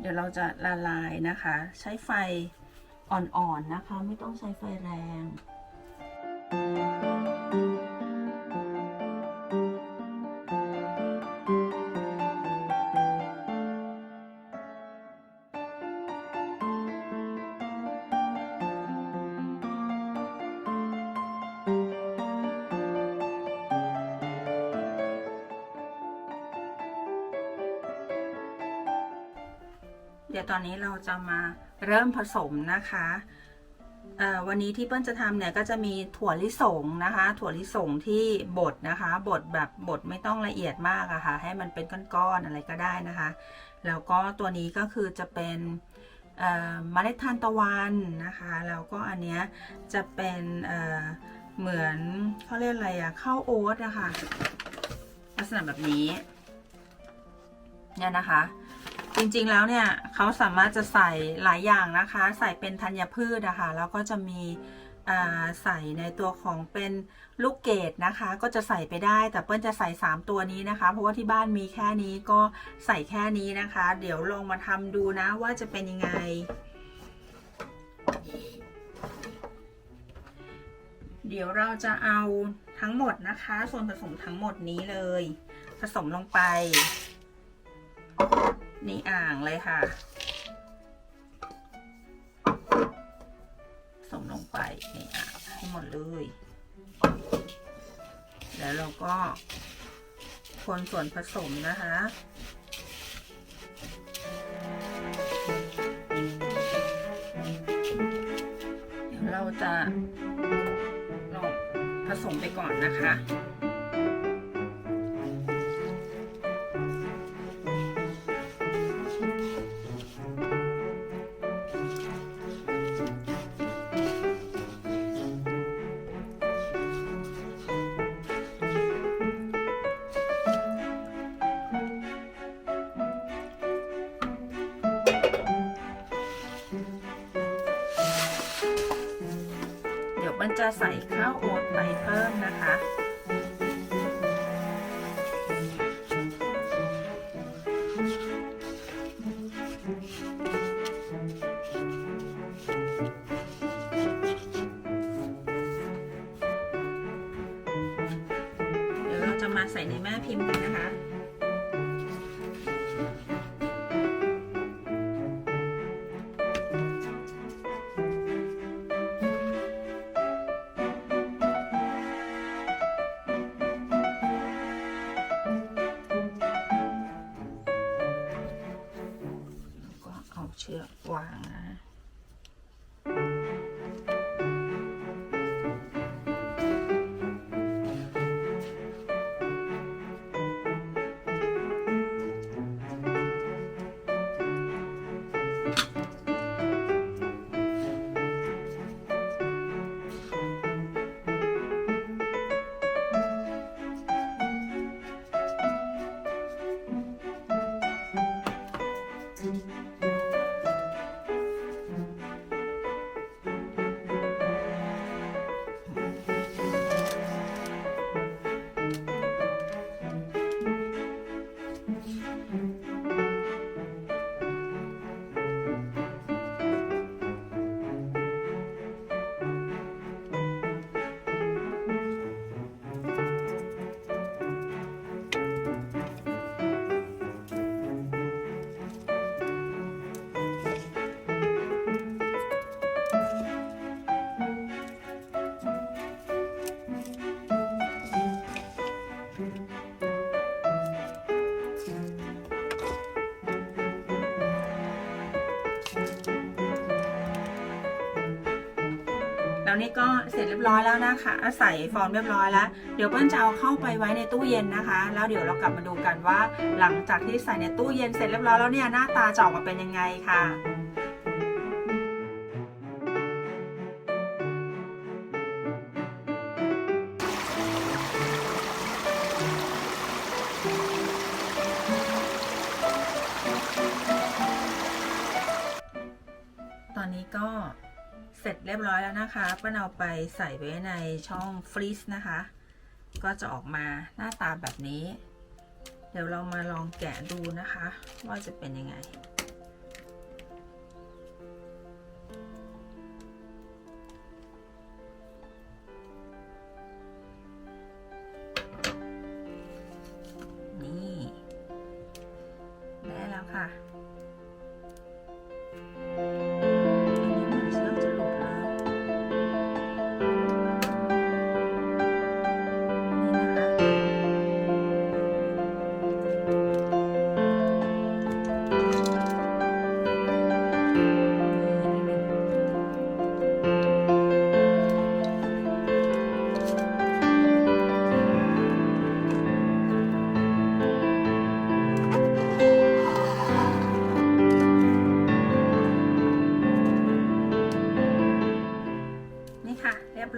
เดี๋ยวเราจะละลายนะคะ ใช้ไฟอ่อนๆนะคะ ไม่ต้องใช้ไฟแรง เดี๋ยวตอนนี้เราจะมาเริ่มผสมนะคะวันนี้ที่เปิ้ลจะทำเนี่ยก็จะมีถั่วลิสงนะคะ ถั่วลิสงที่บดนะคะบดแบบบดไม่ต้องละเอียดมากอะคะ่ะให้มันเป็นก้อนๆอะไรก็ได้นะคะ แล้วก็ตัวนี้ก็คือจะเป็นเมล็ดทานตะวันนะคะ แล้วก็อันเนี้ยจะเป็นเเหมือนเขาเรียกอะไรอะข้าวโอ๊ตนะคะลักษณะแบบนี้เนี่ยนะคะ จริงๆแล้วเนี่ยเขาสามารถจะใส่หลายอย่างนะคะ ใส่เป็นธัญพืชนะคะแล้วก็จะมีใส่ในตัวของเป็นลูกเกดนะคะ ก็จะใส่ไปได้ แต่เปิ้ลจะใส่ 3 ตัวนี้นะคะ เพราะว่าที่บ้านมีแค่นี้ก็ใส่แค่นี้นะคะ เดี๋ยวลองมาทำดูนะว่าจะเป็นยังไง เดี๋ยวเราจะเอาทั้งหมดนะคะ ส่วนผสมทั้งหมดนี้เลย ผสมลงไป ในอ่างเลยค่ะผสมลงไปในอ่างให้หมดเลย แล้วเราก็คนส่วนผสมนะคะเดี๋ยวเราจะลองผสมไปก่อนนะคะ จะใส่ข้าวโอ๊ตไปเพิ่มนะคะเดี๋ยวเราจะมาใส่ในแม่พิมพ์กันนะคะ แล้วนี่ก็เสร็จเรียบร้อยแล้วนะคะ ใส่ฟองเรียบร้อยแล้ว เดี๋ยวเปิ้ลจะเอาเข้าไปไว้ในตู้เย็นนะคะ แล้วเดี๋ยวเรากลับมาดูกันว่า หลังจากที่ใส่ในตู้เย็นเสร็จเรียบร้อยแล้วเนี่ยหน้าตาจะออกมาเป็นยังไงค่ะ ร้อยแล้วนะคะป้าเอาไปใส่ไว้ในช่องฟรีซนะคะ ก็จะออกมาหน้าตาแบบนี้ เดี๋ยวเรามาลองแกะดูนะคะ ว่าจะเป็นยังไง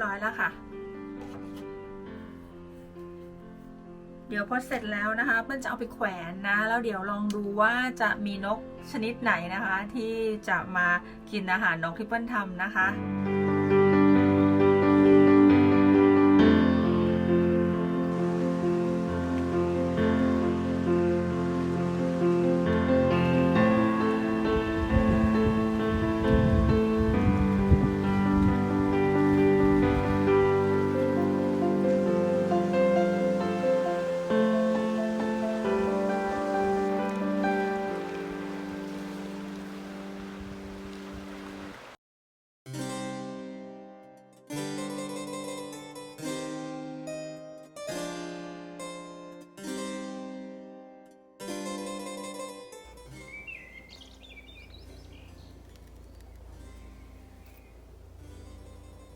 ร้อยแล้วค่ะ เดี๋ยวพอเสร็จแล้วนะคะเปิ้ลจะเอาไปแขวนนะ แล้วเดี๋ยวลองดูว่าจะมีนกชนิดไหนนะคะ ที่จะมากินอาหารนกที่เปิ้ลทำนะคะ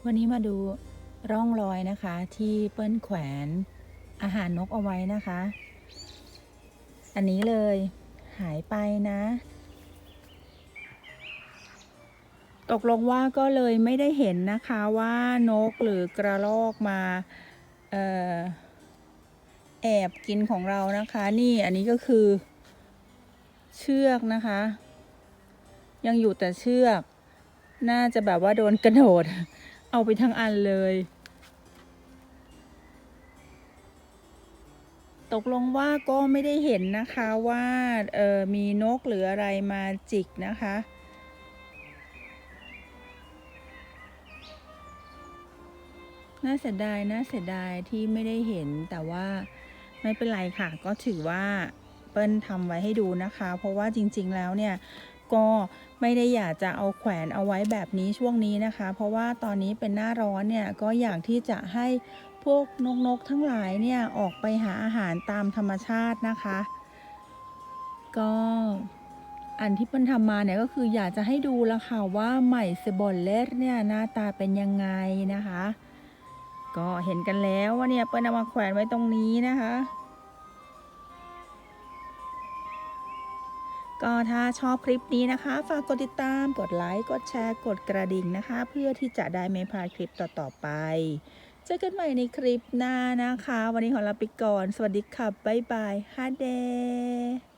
วันนี้มาดูร่องรอยนะคะที่เปิ้ลแขวนอาหารนกเอาไว้นะคะ อันนี้เลยหายไปนะ ตกลงว่าก็เลยไม่ได้เห็นนะคะว่านกหรือกระรอกมาออแอบกินของเรานะคะ นี่อันนี้ก็คือเชือกนะคะ ยังอยู่แต่เชือก น่าจะแบบว่าโดนกระโดด เอาไปทั้งอันเลย ตกลงว่าก็ไม่ได้เห็นนะคะว่าเออมีนกหรืออะไรมาจิกนะคะ น่าเสียดายน่าเสียดายที่ไม่ได้เห็นแต่ว่าไม่เป็นไรค่ะ ก็ถือว่าเปิ้ลทำไว้ให้ดูนะคะ เพราะว่าจริง ๆ แล้วเนี่ย ก็ไม่ได้อยากจะเอาแขวนเอาไว้แบบนี้ช่วงนี้นะคะ เพราะว่าตอนนี้เป็นหน้าร้อนเนี่ยก็อยากที่จะให้พวกนกๆทั้งหลายเนี่ยออกไปหาอาหารตามธรรมชาตินะคะ ก็อันที่เปิ้ลทำมาเนี่ยก็คืออยากจะให้ดูละค่ะว่าใหม่เซบอลเลสเนี่ยหน้าตาเป็นยังไงนะคะ ก็เห็นกันแล้วว่าเนี่ยเปิ้ลเอามาแขวนไว้ตรงนี้นะคะ ก็ถ้าชอบคลิปนี้นะคะ ฝากกดติดตาม กดไลค์ กดแชร์ กดกระดิ่งนะคะ เพื่อที่จะได้ไม่พลาดคลิปต่อๆไป เจอกันใหม่ในคลิปหน้านะคะ วันนี้ขอลาไปก่อน สวัสดีค่ะ บ๊ายบายฮาเด